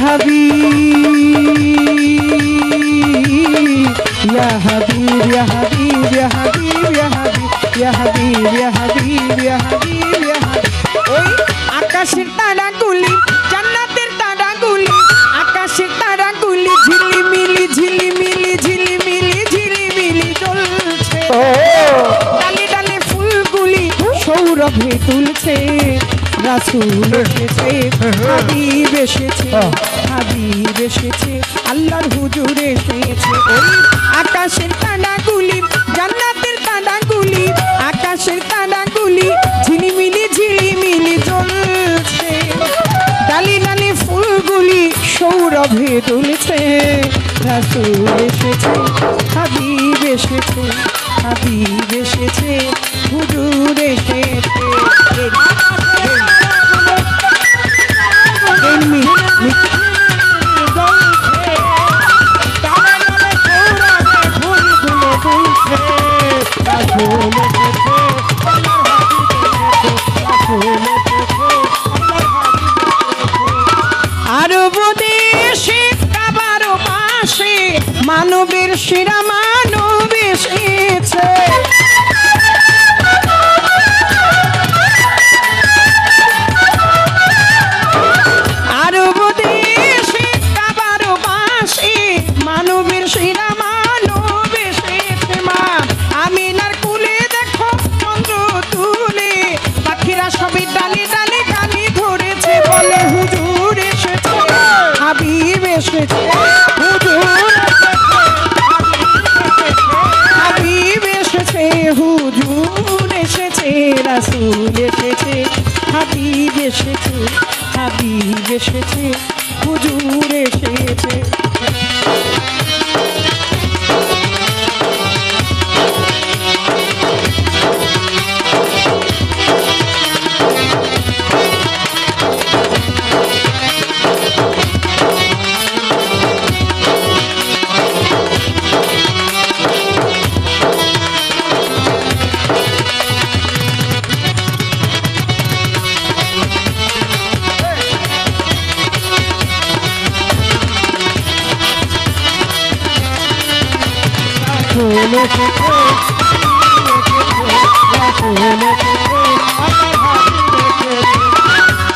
ভাবি ইয়া রাসুল এসেছে হাবিব এসেছে হাবিব এসেছে আল্লাহর হুজুর এসেছে। ওই আকাশের তারাগুলি জান্নাতের তারাগুলি আকাশের তারাগুলি ঝিলিমিলি ঝিলিমিলি জ্বলছে। ডালি ডালি ফুলগুলি সৌরভে তুলছে রাসুল এসেছে হাবিব এসেছে হাবিব এসেছে হুজুর এসেছে। Mix রাসুল এসেছে হাবিব এসেছে হাবিব এসেছে হুজুর এসেছে।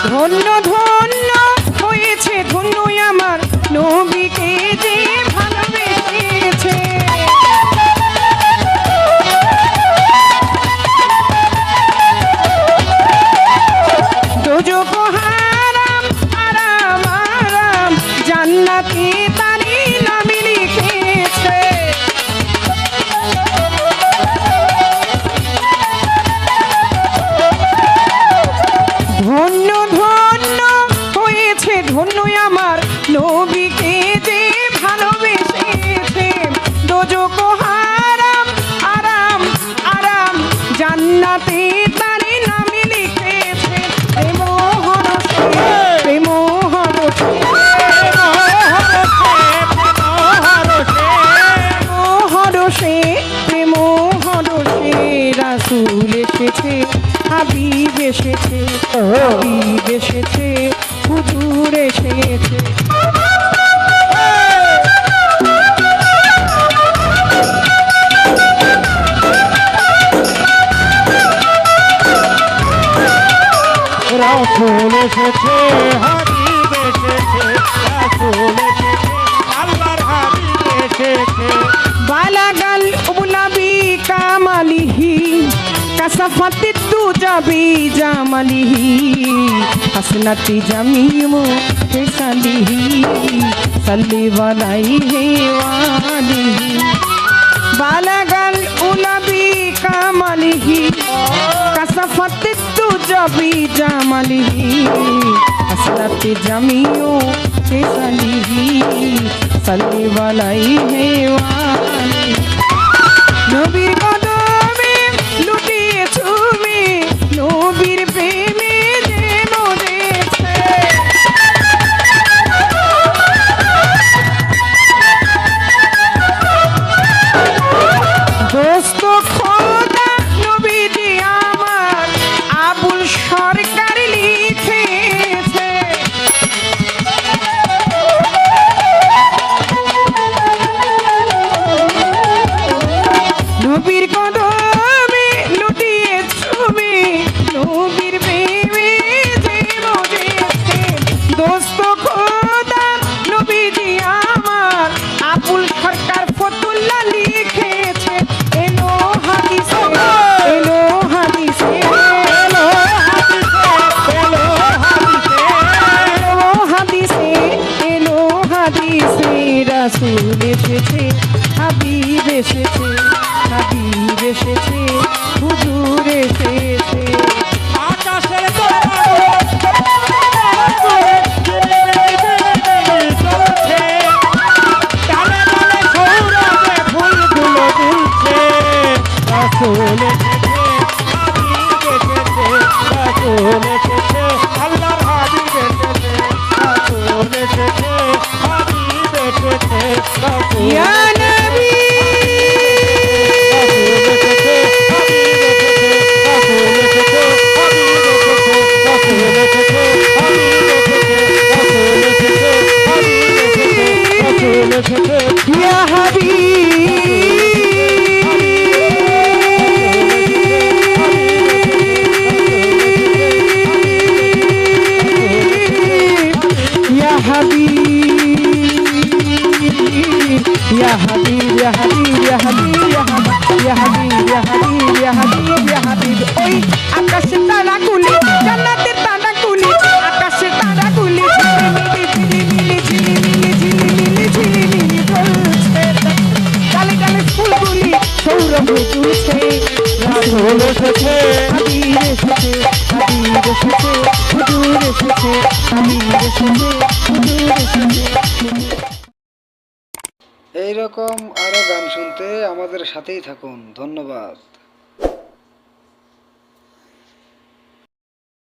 ধন্য এসেছে হাবিব এসেছে হুজুর এসেছে। রাসুল এসেছে হাবিব सतीतू जबी जमली। हसनती जमीमो सली। सली हे वाली। बालगल उलबी कमली। कसफतीतू जबी जमली। हसनती जमीमो सली। सली बलई वाली। नबी এসেছে হাবিব এসেছে হুজুর এসেছে। আকাশের তলায় আকাশে তারাগুলি জান্নাতের তারাগুলি আকাশে তারাগুলি এইরকম আরও গান শুনতে আমাদের সাথেই থাকুন। ধন্যবাদ।